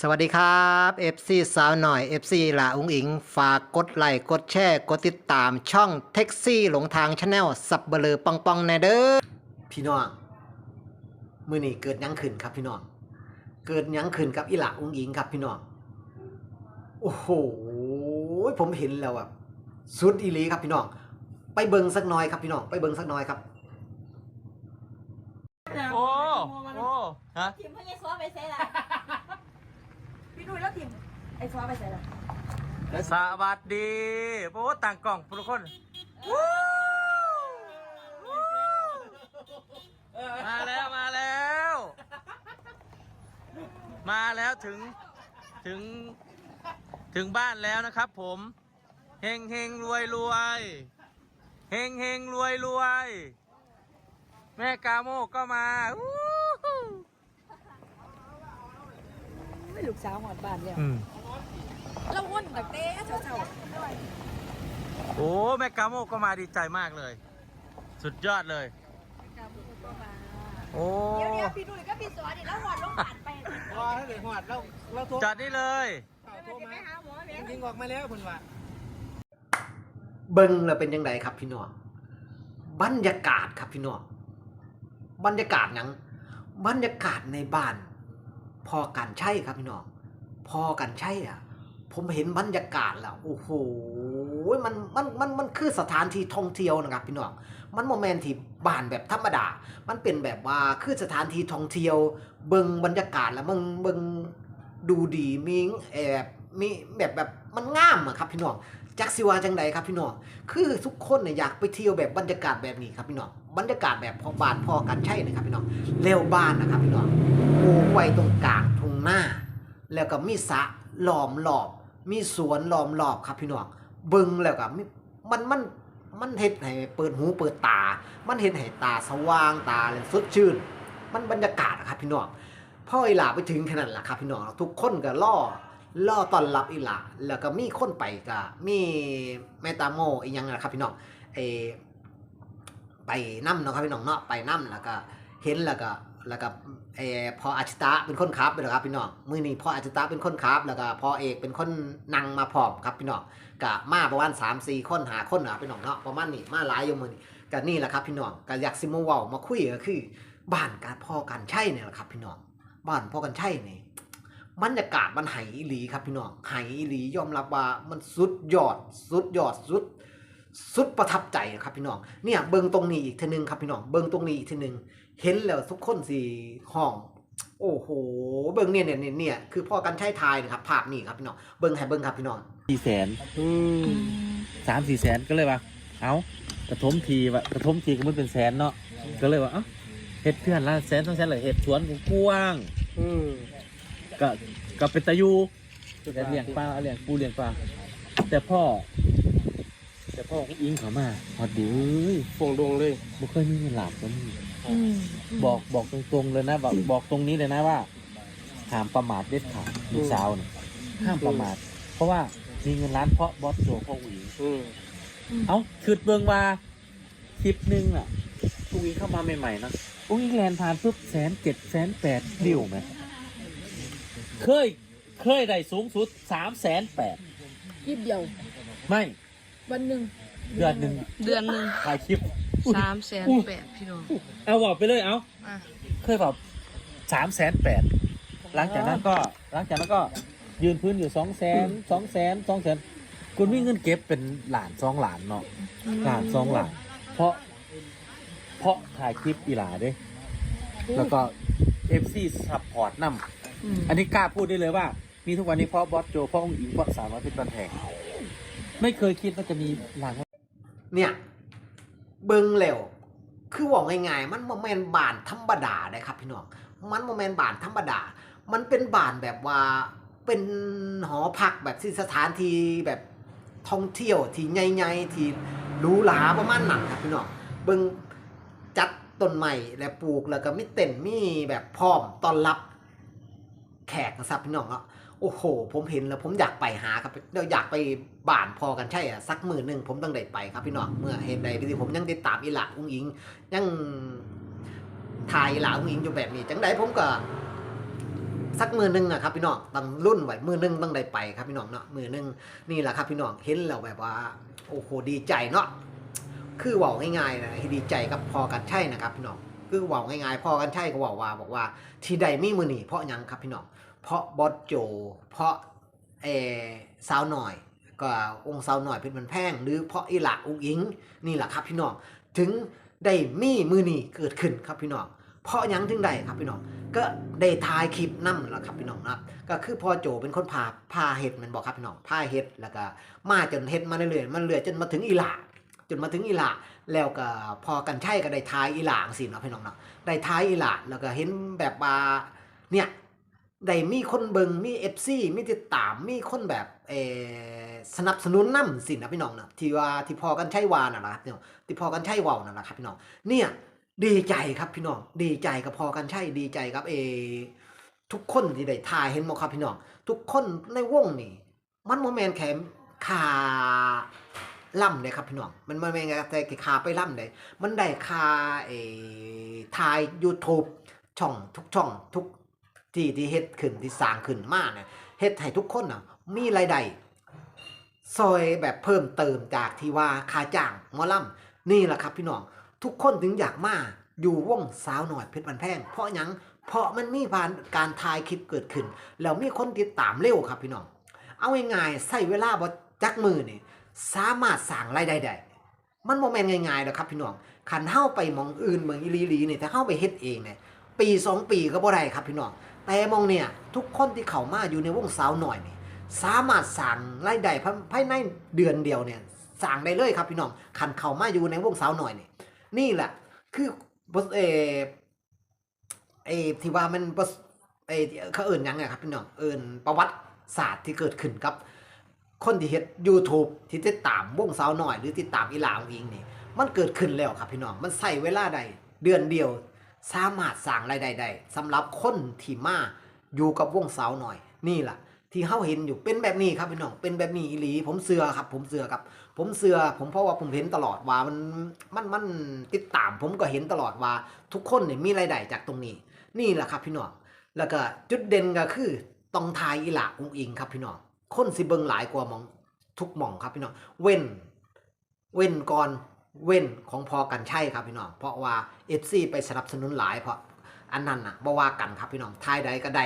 สวัสดีครับ FC สาวหน่อย FC หลาอุ้งอิง ฝากกดไลค์กดแชร์ กดติดตามช่องแท็กซี่หลงทางชาแนลสับเบลอปองปองแนเด้อพี่น้องมือนี้เกิดหยังขึ้นครับพี่น้องเกิดหยังขึ้นกับอีหลาอุ้งอิงครับพี่น้องโอ้โหผมเห็นแล้วอะสุดอีหลีครับพี่น้องไปเบิงสักหน่อยครับพี่น้องไปเบิงสักหน่อยครับโอ้โอ้ฮะทีมเพื่อนยายซัวไปใส่ละ พี่ดุยแล้วทีมไอ้ซัวไปใส่ละสวัสดีโอ้ต่างกล่องทุกคนวู้วู้มาแล้วมาแล้ว มาแล้วถึงถึงถึงบ้านแล้วนะครับผมเฮงเฮงรวยรวยเฮงเฮงรวยรวยแม่กาโมก็มาวู้ฮู้ ไม่ลู กสาวหอดบ้านเนี่ยอืมเราวนแบบเต้เฉาโอ้แม่กาโมก็มาดีใจมากเลย สุดยอดเลย ๆกาบุกก็มาโอ้เดี๋ยวเดี๋ยวพี่ดุยก็พี่ซัวดิแล้วหอดลงผ่านไปพอถ้าเกิดหอดเราเราโทรจอดนี่เลยเอาโทรจะมาไปหาหมอแม่ยิงออกมาแล้วคุณว่า เบิงแล้วเป็นยังไงครับพี่น้องบรรยากาศครับพี่น้องบรรยากาศหนัง บรรยากาศในบ้าน พอกันใช่ครับพี่น้อง พอกันใช่อะ ผมเห็นบรรยากาศแล้วโอ้โหมันมันมันมันคือสถานที่ท่องเที่ยวนะครับพี่น้องมันโมเมนที่บ้านแบบธรรมดา มันเป็นแบบว่าคือสถานที่ท่องเที่ยว เบิงบรรยากาศแล้วมึงเบิงดูดีมีแอบมีแบบแบบมันงามอะครับพี่น้อง จักสิวาจังใดครับพี่น้องคือทุกคนเนี่ยอยากไปเที่ยวแบบบรรยากาศแบบนี้ครับพี่น้องบรรยากาศแบบพอบานพอกันใช่นะครับพี่น้องเร็วบ้านนะครับพี่น้องปลูกไว้ตรงกลางทุ่งหน้า แล้วก็มีสระล้อมรอบ มีสวนล้อมรอบครับพี่น้องเบิ่งแล้วก็มีมันมันมันเฮ็ดให้เปิดหูเปิดตา มันเห็นให้ตาสว่างตาเลยสดชื่น มันบรรยากาศอะครับพี่น้องพ่ออีหลาไปถึงขนาดละครับพี่น้องทุกคนก็ล่อ ล่อต้อนรับอีหลาแล้วก็มีคนไปก็มีแม่ตาโมอีหยังนะครับพี่น้องเอไปนั่เนาะครับพี่น้องเนาะไปนั่แล้วก็เห็นแล้วก็แล้วก็เออพออาชิตะเป็นคนขับเลยครับพี่น้องมือนี้พออาชิตะเป็นคนขับ แล้วก็พอเอกเป็นคนนั่งมาพร้อมครับพี่น้องก็มาประมาณ3 4คนหาคนนะครับพี่น้องเนาะประมาณนี้มาหลายอยู่มือนี้ก็นี่แหละครับพี่น้องก็อยากสิมเว้ามาคุยก็คือบ้านการพ่อกันใช่เนี่ยแหละครับพี่น้องบ้านพ่อกันใช่เนี่ย บรรยากาศมันไหอีหลีครับพี่น้องไหอีหลียอมรับว่ามันสุดยอดสุดยอดสุดสุดประทับใจครับพี่น้องเนี่ยเบิ่งตรงนี้อีกทีนึงครับพี่น้องเบิ่งตรงนี้อีกทีนึงเห็นแล้วทุกคนสิห้อง โอ้โห เบิ่งเนี่ยเนี่ยเนี่ยเนี่ยคือพ่อกันใช่ทายนะครับภาพนี้ครับพี่น้องเบิ่งให้เบิ่งครับพี่น้องสี่แสนสามสี่แสนก็เลยว่า เอากระทมทีว่ากระทมทีก็มันเป็นแสนเนาะก็เลยว่าเอ้าเฮ็ดเพื่อนละแสนสองแสนเลยเฮ็ดสวนกว้างอืมๆ ก็ก็เป็นตะยูแต่เลี้ยงปลาเลี้ยงปูเลี้ยงปลาแต่พ่อ แต่พ่อก็อิงเขามาพอดีเอ้ยโป่งดงเลยบ่เคยมีเงินหลาบก็มีบอกบอกตรงๆเลยนะบอกบอกตรงนี้เลยนะว่าห้ามประมาทเด็ดขาดลูกสาวเนี่ยห้ามประมาท เพราะว่ามีเงินล้านเพราะบอสโจพ่ออุ๋ยอืมเอ้าคือเบิ่งว่าคลิปหนึงอะอุ้งเข้ามาใหม่ๆเนอะอุ้งแลนผ่านปุ๊บแสนเจ็ดแสนแปดดิวไหม เคยเคยได้สูงสุดสามแสนแปดยิบเดียว ไม่วันหนึ่งเดือนหนึ่งเดือนหนึ่งถ่ายคลิปสามแสนแปดพี่น้องเอาบอกไปเลยเอาอะเคยแบบสามแสนแปดหลังจากนั้นก็หลังจากนั้นก็ยืนพื้นอยู่สองแสนสองแสนสองแสนคุณมีเงินเก็บเป็นหลานสองหลานเนาะหลานสองหลาน เพราะเพราะถ่ายคลิปอีหลาเด้แล้วก็เอฟซีซัพพอร์ตนำ อืม อันนี้กล้าพูดได้เลยว่า มีทุกวันนี้เพราะบอสโจเพราะองค์อิงเพราะสาวน้อยเป็นบันแทงไม่เคยคิดว่าจะมีหลัง เนี่ย เบิ่งแล้วคือว่าง่ายๆมันโมเมนบานธรรมดาเลยครับพี่น้อง มันโมเมนบานธรรมดา มันเป็นบ้านแบบว่าเป็นหอพักแบบที่สถานที่แบบท่องเที่ยวที่ใหญ่ๆที่หรูหราประมาณนั้นครับพี่น้องเบิ่งจัดต้นไม้และปลูกแล้วก็มีเต็นท์มีแบบพร้อมต้อนรับ แขกนะครับพี่น้องเนาะโอ้โห ผมเห็นแล้วผมอยากไปหาครับเดี๋ยวอยากไปบ้านพอกันใช่อะสักมือหนึ่งผมต้องได้ไปครับพี่น้องเมื่อเห็นใดที่ผมยังติดตามอีหลาอุ้งอิง ยังถ่ายอีหลาอุ้งอิงอยู่แบบนี้จังใดผมก็สักมือหนึงอะครับพี่น้องต้องรุ่นไหว้มือหนึงต้องได้ไปครับพี่น้องเนาะมือหนึงนี่แหละครับพี่น้องเห็นแล้วแบบว่า โอ้โหดีใจเนาะคือว่าง่ายๆนะดีใจกับพอกันใช่นะครับพี่น้อง คือว่าง่ายๆพอกันใช่ก็ว่าว่าบอกว่า ที่ใดมีมือหนีเพราะยังครับพี่น้องเพราะบอสโจ เพราะเอสาวหน่อย ก็องค์สาวหน่อยเพชรมันแพงหรือเพราะอีหละอุงอิงนี่แหละครับพี่น้องถึงได้มีมือหนีเกิดขึ้นครับพี่น้องเพราะยังถึงได้ครับพี่น้องก็ได้ถ่ายคลิปนั่แหละครับพี่น้องนะครับก็คือพอโจเป็นคนพาพาเห็ดมันบอกครับพี่น้องพาเห็ดแล้วก็มาจนเห็ดมาเรื่อยๆมันเรื่อยจนมาถึงอีหลา จนมาถึงอีหลาแล้วก็พอกันใช่ก็ได้ทายอีหลาสิเนาะพี่น้องเนาะได้ทายอีหลาแล้วก็เห็นแบบว่าเนี่ยได้มีคนเบิงมีเอฟซีมีติดตามมีคนแบบเอสนับสนุนนํสินะพี่น้องนะที่ว่าที่พอกันใช่วาน่ะนะครับพี่น้องที่พอกันใช่วาวนั่นแหละครับพี่น้องเนี่ยดีใจครับพี่น้องดีใจกับพอกันใช่ดีใจครับเอทุกคนที่ได้ทายเห็นบ่ครับพี่น้อง ทุกคนในวงนี่มันโมแมนแค่คา ล่ำเลยครับพี่น้อง มันโมแมนแต่คาไปล่ำเลยมันได้คาเอทาย YouTube ช่องทุกช่องทุกที่ที่เฮ็ดขึ้นที่สร้างขึ้นมาเนี่ยเฮ็ดให้ทุกคนน่ะมีรายได้ซอยแบบเพิ่มเติมจากที่ว่าค่าจ้างหมอลำนี่แหละครับพี่น้อง ทุกคนถึงอยากมาอยู่วงสาวหน่อยเพชรบันแพง เพราะยังเพราะมันมีผ่านการถ่ายคลิปเกิดขึ้น แล้วมีคนติดตามเร็วครับพี่น้อง เอาง่ายๆใส่เวลาบ่จักมือนี่ สามารถสั่งรายได้ได้มันโมเมนง่ายๆหรอกครับพี่น้องขันเฮ้าไปมองอื่นเมืองอีหลีลีนี่ยถ้าเข้าไปเฮ็ดเองเนี่ยปีสองปีก็บ่ได้ครับพี่น้องแต่มองเนี่ยทุกคนที่เข้ามาอยู่ในวงสาวหน่อยนี่สามารถสั่งรายได้ภายในเดือนเดียวเนี่ยสั่งได้เลยครับพี่น้องคันเข้ามาอยู่ในวงสาวหน่อยนี่นี่แหละคือเออเอที่ว่ามันเออเขาเอิ่นยังไงครับพี่น้องเอิ่นประวัติศาสตร์ที่เกิดขึ้นกับ คนที่เฮ็ด YouTube ที่ติดตามวงสาวหน่อย หรือติดตามอีหลาของอิงนี่มันเกิดขึ้นแล้วครับพี่น้องมันใส่เวลาใดเดือนเดียว สามารถสร้างรายได้ได้สำหรับคนที่มาอยู่กับวงสาวหน่อย นี่ล่ะ ที่เฮาเห็นอยู่เป็นแบบนี้ครับพี่น้องเป็นแบบนี้อีหลี ผมเสือครับ ผมเสือครับ ผมเสือผมเพราะว่าผมเห็นตลอดว่ามันมันมันติดตามผมก็เห็นตลอดว่า ทุกคนเนี่ยมีรายได้จากตรงนี้ นี่แหละครับพี่น้องแล้วก็จุดเด่นก็คือต้องทายอีหละอุ้งอิงครับพี่น้อง คนสิเบิงหลายกว่ามองทุกหม่องครับพี่น้องเว้นเว้นก่อนเว้นของพอกันใช่ครับพี่น้องเพราะว่า FC ไปสนับสนุนหลายเพราะอันนั้นน่ะบ่ว่ากันครับพี่น้องทายใดก็ได้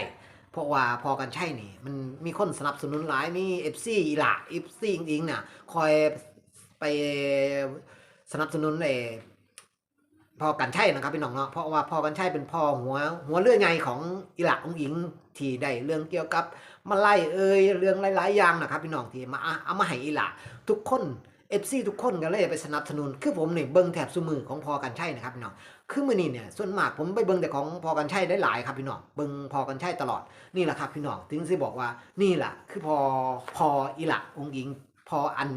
เพราะว่าพอกันใช่นี่ มันมีคนสนับสนุนหลายมี FC อีหละ FC อิงอิงเนี่ยคอยไปสนับสนุนเอ พอกันใช่นะครับพี่น้องเนาะเพราะว่าพอกันใช่เป็นพ่อหัวหัวเรื่องใหญ่ของอีหละองอิงที่ได้เรื่องเกี่ยวกับมาไล่เอ่ยเรื่องหลายๆอย่างนะครับพี่น้องที่มาเอามาให้อีหละทุกคนเอฟซีทุกคนก็เลยไปสนับสนุน คือผมเนี่ยเบิ้งแถบสมือของพอกันใช่นะครับพี่น้อง คือมือนี้เนี่ยส่วนมากผมไปเบิ้งแต่ของพอกันใช่ได้หลายครับพี่น้อง เบิ้งพอกันใช่ตลอด นี่แหละครับพี่น้อง ถึงสิบอกว่านี่แหละคือพอพออีหละองค์อิง พออัน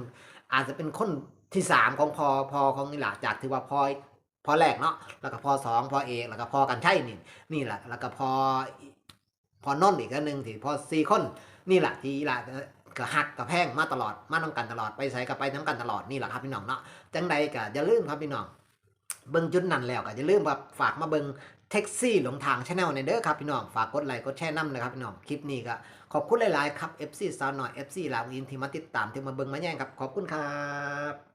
อาจจะเป็นคนที่สามของพอพอของอีหละจากที่ว่าพอ พอแรกเนาะแล้วก็พอสองพอเอกแล้วก็พอกันใช่นี่นี่แหละแล้วก็พอพอนอนอีกอันหนึ่งที่พอสี่คนนี่แหละที่ละก็หักกับแพงมาตลอดมาต้องกันตลอดไปใส่กับไปน้ำกันตลอดนี่แหละครับพี่น้องเนาะจังใดก็อย่าลืมครับพี่น้องเบิ่งจุดนั้นแล้วก็อย่าลืมแบบฝากมาเบิ่งแท็กซี่หลงทางชาแนลในเด้อครับพี่น้องฝากกดไลค์กดแชร์น้ำนะครับพี่น้องคลิปนี้ก็ขอบคุณหลายๆครับ FC สาวหน่อย FC ลาวอินที่มาติดตามที่มาเบิ่งมาแย่งครับขอบคุณครับ